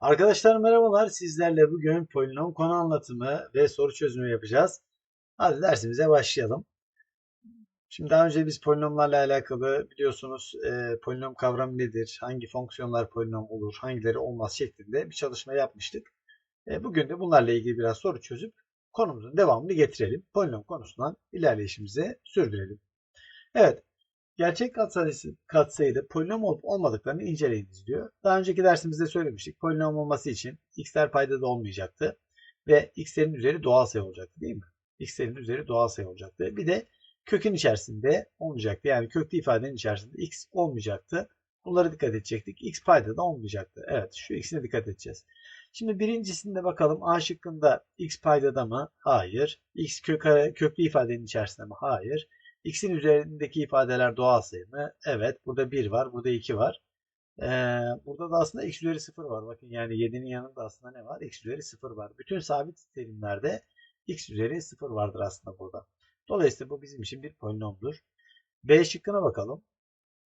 Arkadaşlar merhabalar. Sizlerle bugün polinom konu anlatımı ve soru çözümü yapacağız. Hadi dersimize başlayalım. Şimdi daha önce biz polinomlarla alakalı biliyorsunuz e, polinom kavramı nedir, hangi fonksiyonlar polinom olur, hangileri olmaz şeklinde bir çalışma yapmıştık. E, bugün de bunlarla ilgili biraz soru çözüp konumuzun devamını getirelim. Polinom konusundan ilerleyişimize sürdürelim. Evet, Gerçek katsayısı, katsayıda polinom olup olmadıklarını inceleyiniz diyor. Daha önceki dersimizde söylemiştik. Polinom olması için x'ler paydada olmayacaktı. Ve x'lerin üzeri doğal sayı olacaktı değil mi? x'lerin üzeri doğal sayı olacaktı. Bir de kökün içerisinde olmayacaktı. Yani köklü ifadenin içerisinde x olmayacaktı. Bunlara dikkat edecektik. x paydada olmayacaktı. Evet şu x'ine dikkat edeceğiz. Şimdi birincisinde bakalım A şıkkında x paydada mı? Hayır. x kök, köklü ifadenin içerisinde mi? Hayır. X'in üzerindeki ifadeler doğal sayı mı? Evet. Burada 1 var. Burada 2 var. Ee, burada da aslında x üzeri 0 var. Bakın yani 7'nin yanında aslında ne var? x üzeri 0 var. Bütün sabit terimlerde x üzeri 0 vardır aslında burada. Dolayısıyla bu bizim için bir polinomdur. B şıkkına bakalım.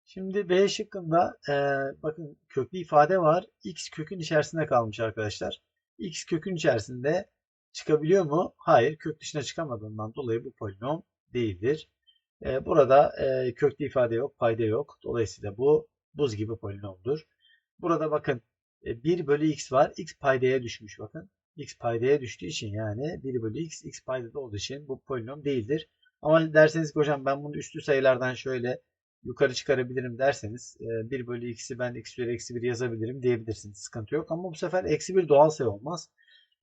Şimdi B şıkkında e, bakın köklü ifade var. X kökün içerisinde kalmış arkadaşlar. X kökün içerisinde çıkabiliyor mu? Hayır. Kök dışına çıkamadığından dolayı bu polinom değildir. E, burada e, köklü ifade yok, payda yok. Dolayısıyla bu buz gibi polinomdur. Burada bakın e, 1 bölü x var. x paydaya düşmüş bakın. x paydaya düştüğü için yani 1 bölü x, x paydada olduğu için bu polinom değildir. Ama derseniz ki hocam ben bunu üstü sayılardan şöyle yukarı çıkarabilirim derseniz e, 1 bölü x'i ben x üzeri eksi 1 yazabilirim diyebilirsiniz. Sıkıntı yok. Ama bu sefer eksi 1 doğal sayı olmaz.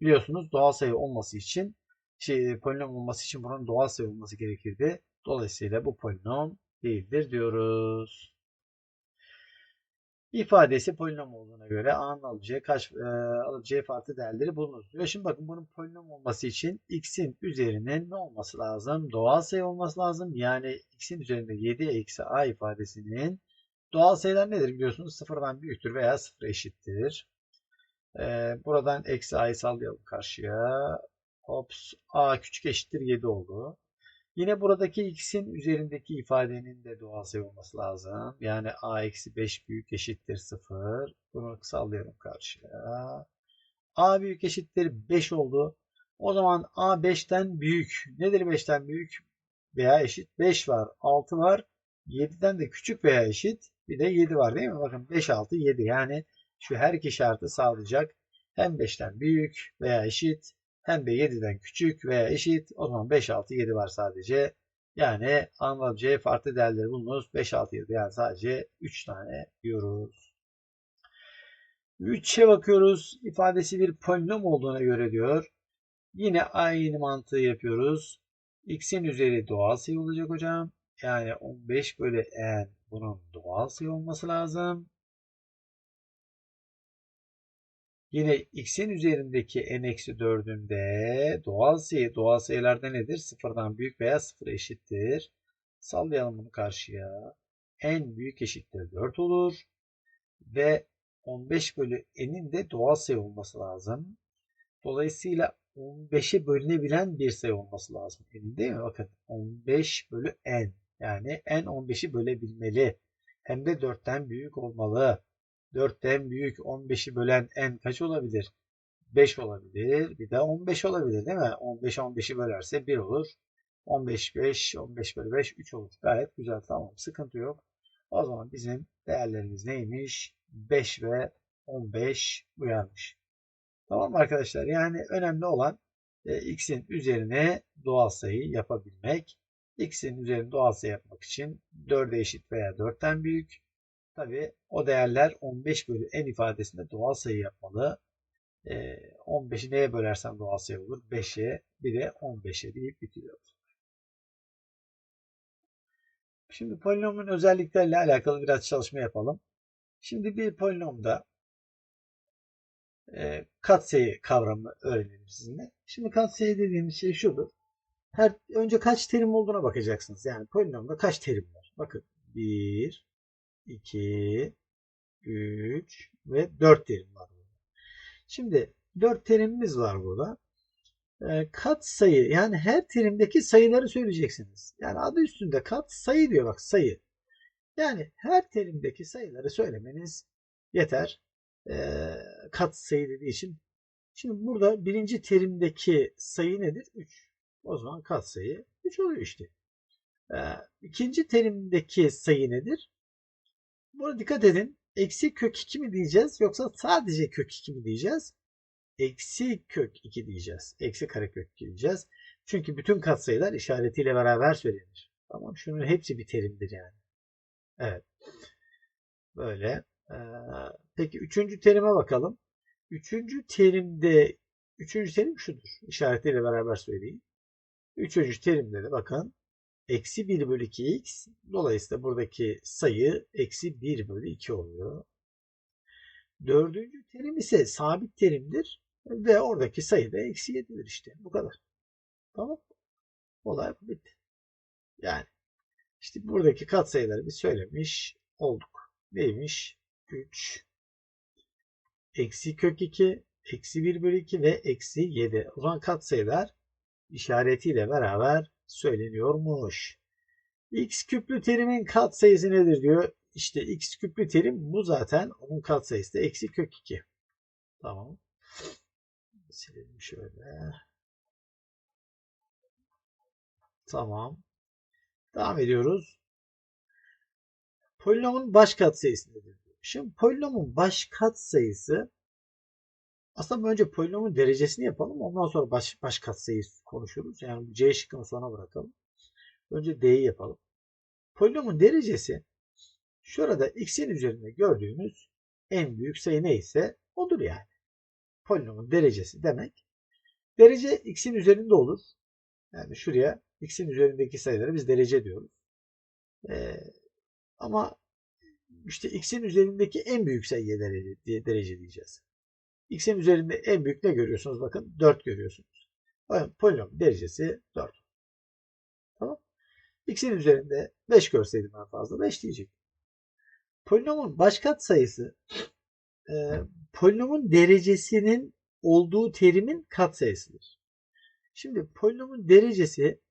Biliyorsunuz doğal sayı olması için şey, polinom olması için bunun doğal sayı olması gerekirdi. Dolayısıyla bu polinom değildir diyoruz. İfadesi polinom olduğuna göre a'nın alacağı kaç e, alacağı farklı değerleri bulunur diyor. Şimdi bakın bunun polinom olması için x'in üzerinin ne olması lazım? Doğal sayı olması lazım. Yani x'in üzerinde 7 eksi a ifadesinin doğal sayılar nedir biliyorsunuz? Sıfırdan büyüktür veya sıfır eşittir. Ee, buradan eksi a'yı sallayalım karşıya. Ops a küçük eşittir 7 oldu. Yine buradaki x'in üzerindeki ifadenin de doğal sayı olması lazım. Yani a eksi 5 büyük eşittir 0. Bunu sallıyorum karşıya. a büyük eşittir 5 oldu. O zaman a 5'ten büyük. Nedir 5'ten büyük? Veya eşit 5 var. 6 var. 7'den de küçük veya eşit. Bir de 7 var değil mi? Bakın 5, 6, 7. Yani şu her iki şartı sağlayacak. Hem 5'ten büyük veya eşit hem de 7'den küçük veya eşit. O zaman 5, 6, 7 var sadece. Yani anlayacağı farklı değerleri bulunuz. 5, 6, 7 yani sadece 3 tane diyoruz. 3'e bakıyoruz. İfadesi bir polinom olduğuna göre diyor. Yine aynı mantığı yapıyoruz. X'in üzeri doğal sayı olacak hocam. Yani 15 bölü n bunun doğal sayı olması lazım. Yine x'in üzerindeki n-4'ünde doğal sayı, doğal sayılarda nedir? Sıfırdan büyük veya sıfır eşittir. Sallayalım bunu karşıya. n büyük eşittir 4 olur. Ve 15 bölü n'in de doğal sayı olması lazım. Dolayısıyla 15'e bölünebilen bir sayı olması lazım. N'in değil mi? Bakın 15 bölü n. Yani n 15'i bölebilmeli. Hem de 4'ten büyük olmalı. 4'ten büyük 15'i bölen n kaç olabilir? 5 olabilir. Bir de 15 olabilir değil mi? 15 15'i bölerse 1 olur. 15 5 15 bölü 5 3 olur. Gayet güzel tamam. Sıkıntı yok. O zaman bizim değerlerimiz neymiş? 5 ve 15 uyarmış. Tamam arkadaşlar? Yani önemli olan e, x'in üzerine doğal sayı yapabilmek. x'in üzerine doğal sayı yapmak için 4'e eşit veya 4'ten büyük Tabi o değerler 15 bölü n ifadesinde doğal sayı yapmalı. E, ee, 15'i neye bölersem doğal sayı olur? 5'e bir de 15'e deyip bitiriyoruz. Şimdi polinomun özellikleriyle alakalı biraz çalışma yapalım. Şimdi bir polinomda e, katsayı kavramı öğrenelim sizinle. Şimdi katsayı dediğimiz şey şudur. Her, önce kaç terim olduğuna bakacaksınız. Yani polinomda kaç terim var? Bakın 1, 2, 3 ve 4 terim var burada. Şimdi 4 terimimiz var burada. E, kat sayı yani her terimdeki sayıları söyleyeceksiniz. Yani adı üstünde kat sayı diyor bak sayı. Yani her terimdeki sayıları söylemeniz yeter. E, katsayı dediği için. Şimdi burada birinci terimdeki sayı nedir? 3. O zaman katsayı 3 oluyor işte. Ee, ikinci terimdeki sayı nedir? Burada dikkat edin. Eksi kök 2 mi diyeceğiz yoksa sadece kök 2 mi diyeceğiz? Eksi kök 2 diyeceğiz. Eksi kare kök 2 diyeceğiz. Çünkü bütün katsayılar işaretiyle beraber söylenir. Tamam şunun hepsi bir terimdir yani. Evet. Böyle. Ee, peki üçüncü terime bakalım. Üçüncü terimde üçüncü terim şudur. İşaretiyle beraber söyleyeyim. Üçüncü terimde de bakın eksi 1 bölü 2x dolayısıyla buradaki sayı eksi 1 bölü 2 oluyor. Dördüncü terim ise sabit terimdir ve oradaki sayı da eksi 7'dir işte. Bu kadar. Tamam. Olay bitti. Yani işte buradaki katsayıları biz söylemiş olduk. Neymiş? 3 eksi kök 2 eksi 1 bölü 2 ve eksi 7. O zaman katsayılar işaretiyle beraber söyleniyormuş. x küplü terimin katsayısı nedir diyor. İşte x küplü terim bu zaten onun katsayısı da eksi kök 2. Tamam. Silelim şöyle. Tamam. Devam ediyoruz. Polinomun baş katsayısı nedir? Şimdi polinomun baş katsayısı aslında önce polinomun derecesini yapalım. Ondan sonra baş, baş katsayıyı konuşuruz. Yani C şıkkını sona bırakalım. Önce D'yi yapalım. Polinomun derecesi şurada x'in üzerinde gördüğümüz en büyük sayı neyse odur yani. Polinomun derecesi demek. Derece x'in üzerinde olur. Yani şuraya x'in üzerindeki sayıları biz derece diyoruz. Ee, ama işte x'in üzerindeki en büyük sayıya derece, derece diyeceğiz. X'in üzerinde en büyük ne görüyorsunuz? Bakın 4 görüyorsunuz. Polinom derecesi 4. Tamam. x'in üzerinde 5 görseydim ben fazla 5 diyecek. Polinomun baş kat sayısı e, polinomun derecesinin olduğu terimin kat sayısıdır. Şimdi polinomun derecesi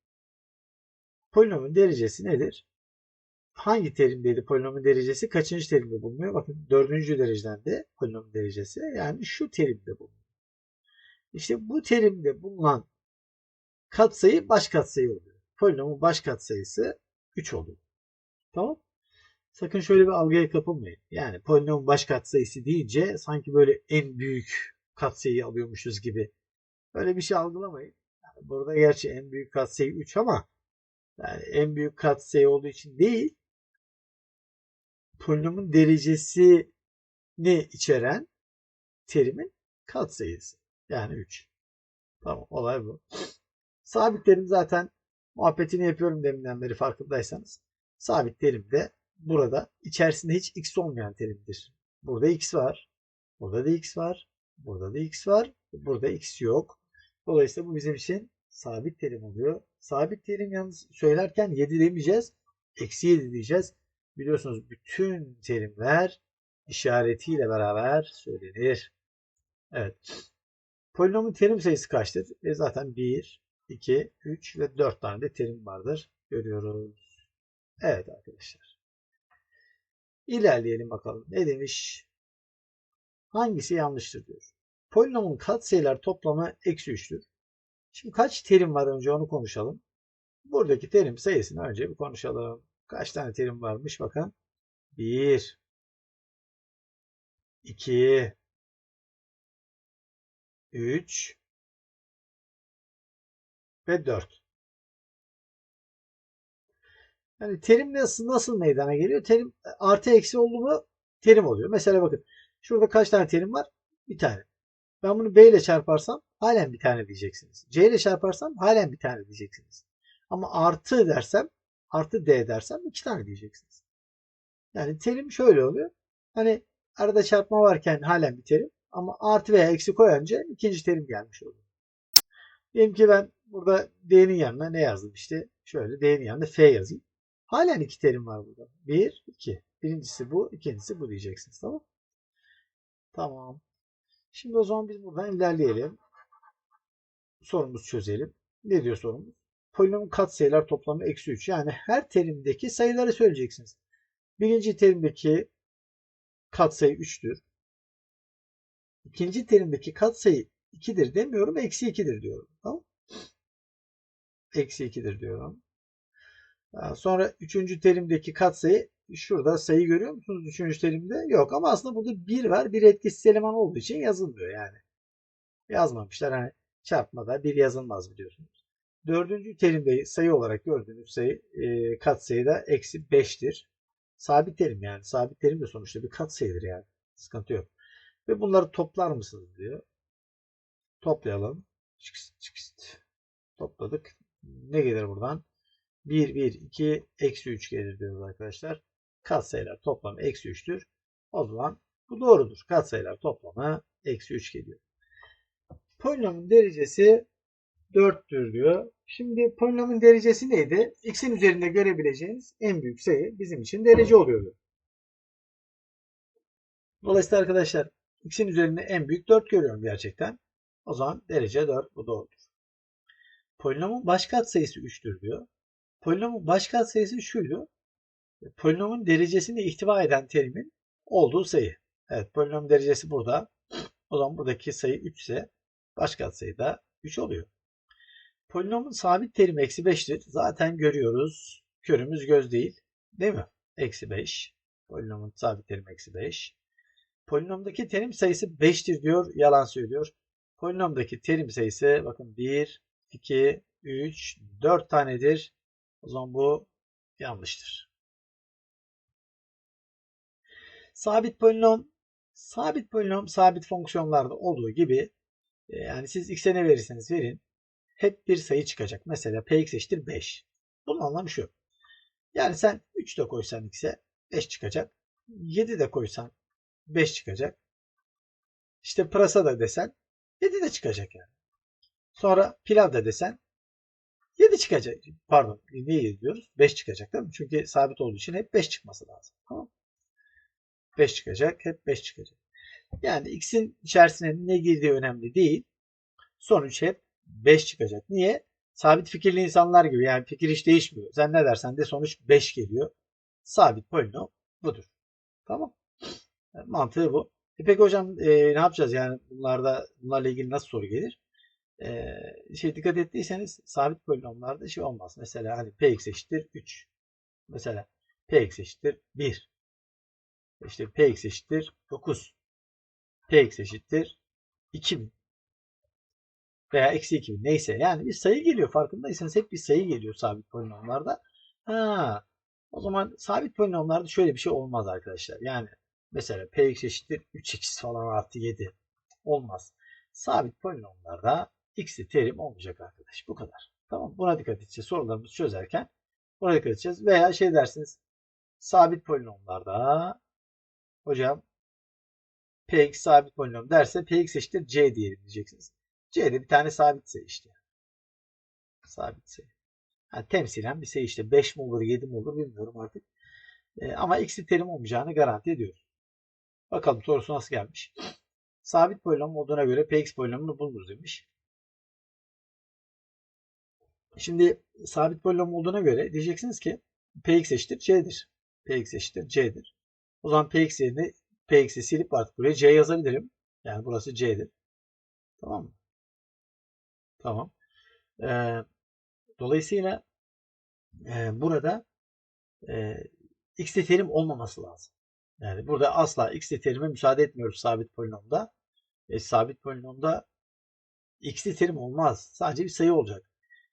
polinomun derecesi nedir? Hangi terimdeydi polinomun derecesi? Kaçıncı terimde bulunuyor? Bakın dördüncü dereceden de polinomun derecesi. Yani şu terimde bulunuyor. İşte bu terimde bulunan katsayı baş katsayı oluyor. Polinomun baş katsayısı 3 oluyor. Tamam. Sakın şöyle bir algıya kapılmayın. Yani polinomun baş katsayısı deyince sanki böyle en büyük katsayıyı alıyormuşuz gibi. Öyle bir şey algılamayın. Yani burada gerçi en büyük katsayı 3 ama yani en büyük katsayı olduğu için değil polinomun derecesini içeren terimin katsayısı. Yani 3. Tamam olay bu. Sabit terim zaten muhabbetini yapıyorum deminden beri farkındaysanız. Sabit terim de burada içerisinde hiç x olmayan terimdir. Burada x var. Burada da x var. Burada da x var. Burada x yok. Dolayısıyla bu bizim için sabit terim oluyor. Sabit terim yalnız söylerken 7 demeyeceğiz. Eksi 7 diyeceğiz. Biliyorsunuz bütün terimler işaretiyle beraber söylenir. Evet. Polinomun terim sayısı kaçtır? E zaten 1, 2, 3 ve 4 tane de terim vardır. Görüyoruz. Evet arkadaşlar. İlerleyelim bakalım. Ne demiş? Hangisi yanlıştır diyor. Polinomun katsayılar toplamı eksi 3'tür. Şimdi kaç terim var önce onu konuşalım. Buradaki terim sayısını önce bir konuşalım. Kaç tane terim varmış bakın. 1 2 3 ve 4. Yani terim nasıl, nasıl meydana geliyor? Terim artı eksi oldu mu terim oluyor. Mesela bakın şurada kaç tane terim var? Bir tane. Ben bunu B ile çarparsam halen bir tane diyeceksiniz. C ile çarparsam halen bir tane diyeceksiniz. Ama artı dersem artı D dersem iki tane diyeceksiniz. Yani terim şöyle oluyor. Hani arada çarpma varken halen bir terim ama artı veya eksi koyunca ikinci terim gelmiş oluyor. Diyelim ki ben burada D'nin yanına ne yazdım işte. Şöyle D'nin yanında F yazayım. Halen iki terim var burada. Bir, iki. Birincisi bu, ikincisi bu diyeceksiniz. Tamam Tamam. Şimdi o zaman biz buradan ilerleyelim. Sorumuzu çözelim. Ne diyor sorumuz? Polinomun katsayılar toplamı eksi 3. Yani her terimdeki sayıları söyleyeceksiniz. Birinci terimdeki katsayı 3'tür. ikinci terimdeki katsayı 2'dir demiyorum. Eksi 2'dir diyorum. Tamam Eksi 2'dir diyorum. Sonra üçüncü terimdeki katsayı şurada sayı görüyor musunuz? Üçüncü terimde yok ama aslında burada 1 var. Bir etkisiz eleman olduğu için yazılmıyor yani. Yazmamışlar. Hani çarpmada bir yazılmaz biliyorsunuz. Dördüncü terimde sayı olarak gördüğünüz sayı e, katsayı da eksi 5'tir. Sabit terim yani. Sabit terim de sonuçta bir katsayıdır yani. Sıkıntı yok. Ve bunları toplar mısınız diyor. Toplayalım. Çıkıst, çıkıst. Topladık. Ne gelir buradan? 1, 1, 2, eksi 3 gelir diyoruz arkadaşlar. Katsayılar toplamı eksi 3'tür. O zaman bu doğrudur. Katsayılar toplamı eksi 3 geliyor. Polinomun derecesi 4'tür diyor. Şimdi polinomun derecesi neydi? X'in üzerinde görebileceğiniz en büyük sayı bizim için derece oluyordu. Dolayısıyla arkadaşlar x'in üzerinde en büyük 4 görüyorum gerçekten. O zaman derece 4 bu doğrudur. Polinomun baş katsayısı 3'tür diyor. Polinomun baş katsayısı şuydu. Polinomun derecesini ihtiva eden terimin olduğu sayı. Evet polinom derecesi burada. O zaman buradaki sayı 3 ise baş katsayı da 3 oluyor. Polinomun sabit terimi eksi 5'tir. Zaten görüyoruz. Körümüz göz değil. Değil mi? Eksi 5. Polinomun sabit terimi eksi 5. Polinomdaki terim sayısı 5'tir diyor. Yalan söylüyor. Polinomdaki terim sayısı bakın 1, 2, 3, 4 tanedir. O zaman bu yanlıştır. Sabit polinom sabit polinom sabit fonksiyonlarda olduğu gibi e, yani siz x'e ne verirseniz verin hep bir sayı çıkacak. Mesela px eşittir 5. Bunun anlamı şu. Yani sen 3 de koysan x'e 5 çıkacak. 7 de koysan 5 çıkacak. İşte pırasa da desen 7 de çıkacak yani. Sonra pilav da desen 7 çıkacak. Pardon niye 7 diyoruz? 5 çıkacak değil mi? Çünkü sabit olduğu için hep 5 çıkması lazım. Tamam 5 çıkacak. Hep 5 çıkacak. Yani x'in içerisine ne girdiği önemli değil. Sonuç hep 5 çıkacak. Niye? Sabit fikirli insanlar gibi yani fikir hiç değişmiyor. Sen ne dersen de sonuç 5 geliyor. Sabit polinom budur. Tamam. Yani mantığı bu. E peki hocam e, ne yapacağız yani bunlarda bunlarla ilgili nasıl soru gelir? E, şey dikkat ettiyseniz sabit polinomlarda şey olmaz. Mesela hani px eşittir 3. Mesela px eşittir 1. İşte px eşittir 9. px eşittir 2000 veya eksi 2000 neyse. Yani bir sayı geliyor farkındaysanız hep bir sayı geliyor sabit polinomlarda. Ha, o zaman sabit polinomlarda şöyle bir şey olmaz arkadaşlar. Yani mesela px eşittir 3x falan artı 7 olmaz. Sabit polinomlarda x'li terim olmayacak arkadaş. Bu kadar. Tamam Buna dikkat edeceğiz. Sorularımızı çözerken buna dikkat edeceğiz. Veya şey dersiniz sabit polinomlarda hocam px sabit polinom derse px eşittir c diyelim diyeceksiniz. C'de bir tane sabit sayı işte. Sabit sayı. Yani temsilen bir sayı işte 5 mi olur 7 mi olur bilmiyorum artık. E, ama x'li terim olmayacağını garanti ediyoruz. Bakalım sorusu nasıl gelmiş. Sabit polinom olduğuna göre px polinomunu bulunur demiş. Şimdi sabit polinom olduğuna göre diyeceksiniz ki px eşittir c'dir. px eşittir c'dir. O zaman px yerine px'i silip artık buraya c yazabilirim. Yani burası c'dir. Tamam mı? Tamam. Ee, dolayısıyla e, burada e, x'li terim olmaması lazım. Yani burada asla x'li terime müsaade etmiyoruz sabit polinomda. E, sabit polinomda x'li terim olmaz. Sadece bir sayı olacak.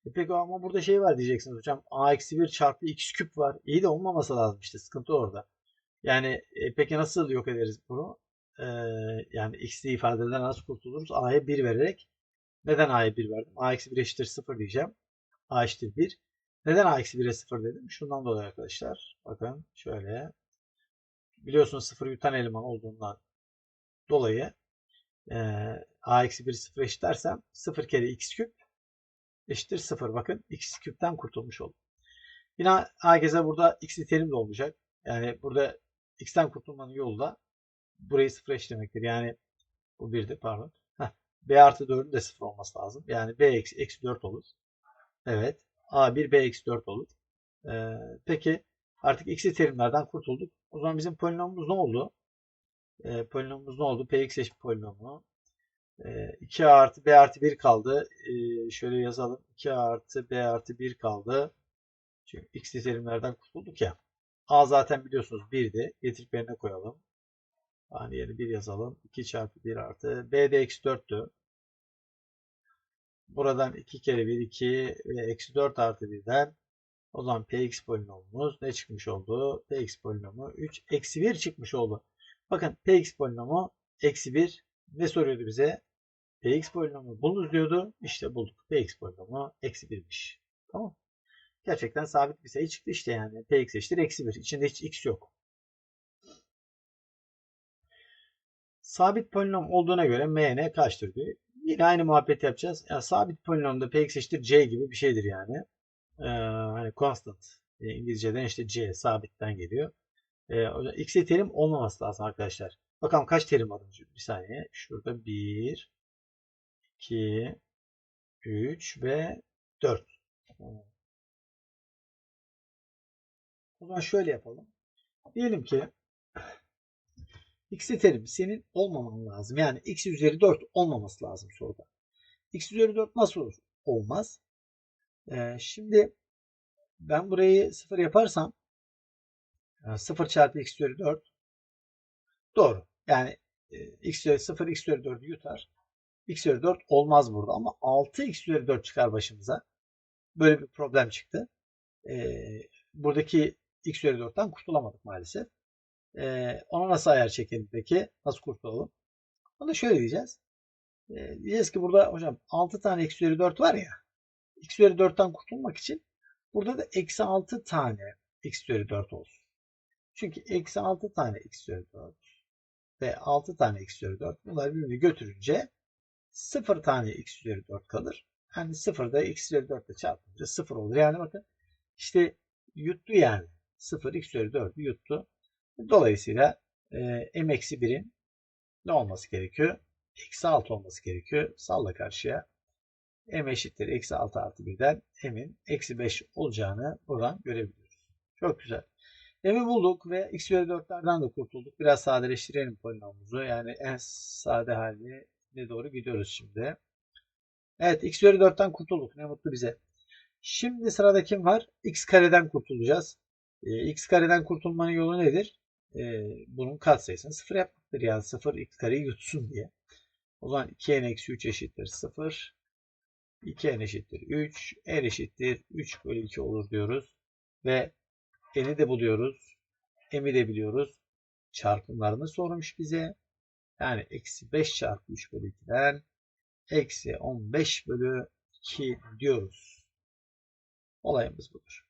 E peki ama burada şey var diyeceksiniz hocam. a eksi 1 çarpı x küp var. İyi de olmaması lazım işte. Sıkıntı orada. Yani e, peki nasıl yok ederiz bunu? E, yani x'li ifadeden nasıl kurtuluruz? a'ya 1 vererek neden a'ya 1 verdim? a eksi 1 eşittir 0 diyeceğim. a eşittir 1. Neden a eksi 1'e 0 dedim? Şundan dolayı arkadaşlar. Bakın şöyle. Biliyorsunuz 0 yutan eleman olduğundan dolayı e, a eksi 1'i 0 eşitlersem 0 kere x küp eşittir 0. Bakın x küpten kurtulmuş oldum. Yine a geze burada x'li terim de olacak. Yani burada x'ten kurtulmanın yolu da burayı 0 eşitlemektir. Yani bu 1'dir pardon. B artı 4'ün de 0 olması lazım. Yani B eksi, eksi 4 olur. Evet. A1 B eksi 4 olur. Ee, peki artık x'li terimlerden kurtulduk. O zaman bizim polinomumuz ne oldu? Ee, polinomumuz ne oldu? Px eşit polinomu. E, 2a artı b artı 1 kaldı. E, şöyle yazalım. 2a artı b artı 1 kaldı. Çünkü x terimlerden kurtulduk ya. a zaten biliyorsunuz 1'di. Getirip yerine koyalım. Hani yeri 1 yazalım. 2 çarpı 1 artı. b de eksi 4'tü. Buradan 2 kere 1 2 ve eksi 4 artı 1'den o zaman px polinomumuz ne çıkmış oldu? px polinomu 3 eksi 1 çıkmış oldu. Bakın px polinomu eksi 1 ne soruyordu bize? px polinomu bulunuz diyordu. İşte bulduk. px polinomu eksi 1'miş. Tamam. Gerçekten sabit bir sayı çıktı işte yani. px eşittir eksi 1. İçinde hiç x yok. Sabit polinom olduğuna göre mn kaçtır diyor. Yine aynı muhabbet yapacağız. Yani sabit polinomda px eşittir c gibi bir şeydir yani. Ee, hani constant. E, İngilizceden işte c sabitten geliyor. Ee, x'e terim olmaması lazım arkadaşlar. Bakalım kaç terim var? Bir saniye. Şurada 1 2 3 ve 4. O zaman şöyle yapalım. Diyelim ki x'li terim senin olmaman lazım. Yani x üzeri 4 olmaması lazım soruda. x üzeri 4 nasıl olur? Olmaz. Ee, şimdi ben burayı 0 yaparsam 0 çarpı x üzeri 4 doğru. Yani e, x üzeri 0 x üzeri 4'ü yutar. x üzeri 4 olmaz burada ama 6 x üzeri 4 çıkar başımıza. Böyle bir problem çıktı. Ee, buradaki x üzeri 4'ten kurtulamadık maalesef. Ee, ona nasıl ayar çekelim peki? Nasıl kurtulalım? Onu şöyle diyeceğiz. Ee, diyeceğiz ki burada hocam 6 tane x üzeri 4 var ya. x üzeri 4'ten kurtulmak için burada da eksi 6 tane x üzeri 4 olsun. Çünkü eksi 6 tane x üzeri 4 ve 6 tane x üzeri 4 bunları birbirini götürünce 0 tane x üzeri 4 kalır. Yani 0 da x üzeri 4 ile çarpınca 0 olur. Yani bakın işte yuttu yani. 0 x üzeri 4'ü yuttu. Dolayısıyla e, m eksi 1'in ne olması gerekiyor? Eksi 6 olması gerekiyor. Salla karşıya. m eşittir eksi 6 artı 1'den m'in eksi 5 olacağını buradan görebiliyoruz. Çok güzel. m'i bulduk ve x üzeri 4'lerden de kurtulduk. Biraz sadeleştirelim polinomumuzu. Yani en sade haline doğru gidiyoruz şimdi. Evet x üzeri 4'ten kurtulduk. Ne mutlu bize. Şimdi sırada kim var? x kareden kurtulacağız. E, x kareden kurtulmanın yolu nedir? E, bunun katsayısını sıfır yapmaktır. Yani sıfır x kareyi yutsun diye. O zaman 2n eksi 3 eşittir 0. 2n eşittir 3. n eşittir 3 bölü 2 olur diyoruz. Ve n'i de buluyoruz. m'i de biliyoruz. Çarpımlarını sormuş bize. Yani eksi 5 çarpı 3 bölü 2'den eksi 15 bölü 2 diyoruz. Olayımız budur.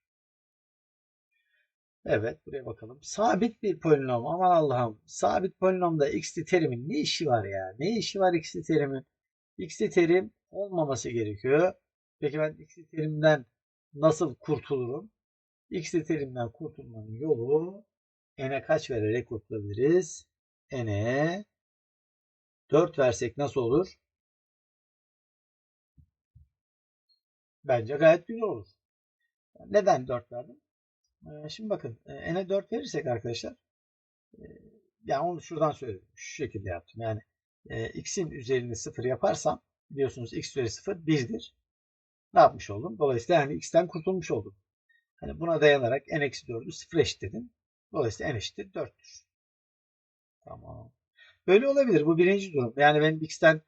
Evet buraya bakalım. Sabit bir polinom. Aman Allah'ım. Sabit polinomda x'li terimin ne işi var ya? Ne işi var x'li terimin? x'li terim olmaması gerekiyor. Peki ben x'li terimden nasıl kurtulurum? x'li terimden kurtulmanın yolu n'e kaç vererek kurtulabiliriz? n'e 4 versek nasıl olur? Bence gayet güzel olur. Neden 4 verdim? Ee, şimdi bakın n'e 4 verirsek arkadaşlar e, yani onu şuradan söyledim. Şu şekilde yaptım. Yani e, x'in üzerini 0 yaparsam biliyorsunuz x üzeri 0 1'dir. Ne yapmış oldum? Dolayısıyla yani x'ten kurtulmuş oldum. Hani buna dayanarak n eksi 4'ü 0 eşitledim. Dolayısıyla n eşittir 4'tür. Tamam. Böyle olabilir. Bu birinci durum. Yani benim x'ten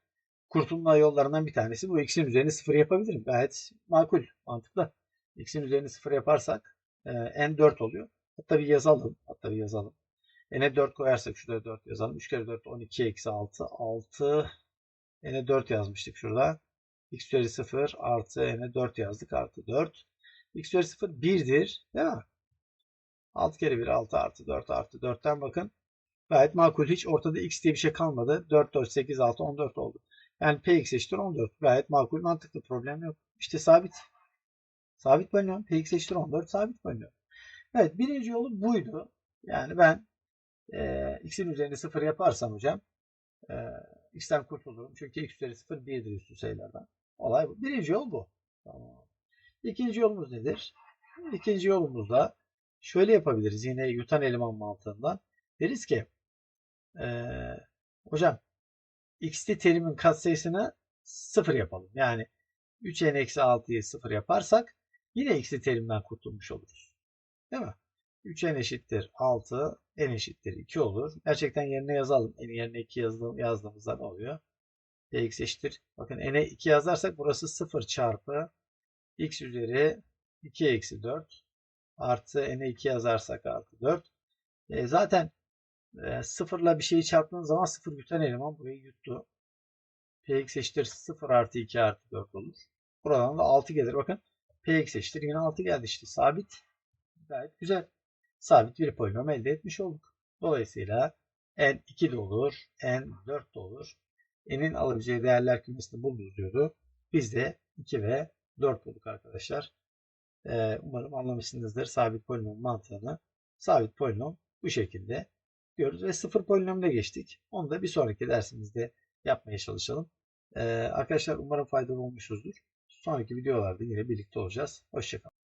kurtulma yollarından bir tanesi bu. x'in üzerini 0 yapabilirim. Gayet makul, mantıklı. x'in üzerini 0 yaparsak e, n 4 oluyor. Hatta bir yazalım. Hatta bir yazalım. n'e 4 koyarsak şurada 4 yazalım. 3 kere 4 12 eksi 6. 6 n'e 4 yazmıştık şurada. x üzeri 0 artı n'e 4 yazdık. Artı 4. x üzeri 0 1'dir. Değil mi? 6 kere 1 6 artı 4 artı 4'ten bakın. Gayet makul. Hiç ortada x diye bir şey kalmadı. 4 4 8 6 14 oldu. Yani px eşittir 14. Gayet makul mantıklı problem yok. İşte sabit. Sabit polinom. Px eşittir 14 sabit polinom. Evet birinci yolu buydu. Yani ben e, x'in üzerinde 0 yaparsam hocam e, x'ten kurtulurum. Çünkü x üzeri 0 1'dir üstü sayılardan. Olay bu. Birinci yol bu. Tamam. İkinci yolumuz nedir? İkinci yolumuzda şöyle yapabiliriz. Yine yutan eleman mantığından. Deriz ki e, hocam x'li terimin katsayısını 0 yapalım. Yani 3n eksi 6'yı 0 yaparsak yine x'li terimden kurtulmuş oluruz. Değil mi? 3n eşittir 6, n eşittir 2 olur. Gerçekten yerine yazalım. n yerine 2 yazdığım, yazdığımızda ne oluyor? px eşittir. Bakın n'e 2 yazarsak burası 0 çarpı x üzeri 2 eksi 4 artı n'e 2 yazarsak artı 4. E, zaten e, sıfırla bir şeyi çarptığınız zaman sıfır büten eleman burayı yuttu. px eşittir 0 artı 2 artı 4 olur. Buradan da 6 gelir. Bakın px eşittir yine 6 geldi işte. Sabit. Gayet güzel. Sabit bir polinom elde etmiş olduk. Dolayısıyla n 2 de olur. n 4 de olur. n'in alabileceği değerler kümesini buluruz diyordu. Biz de 2 ve 4 bulduk arkadaşlar. Ee, umarım anlamışsınızdır sabit polinom mantığını. Sabit polinom bu şekilde diyoruz ve sıfır polinomuna geçtik. Onu da bir sonraki dersimizde yapmaya çalışalım. Ee, arkadaşlar umarım faydalı olmuşuzdur. Sonraki videolarda yine birlikte olacağız. Hoşçakalın.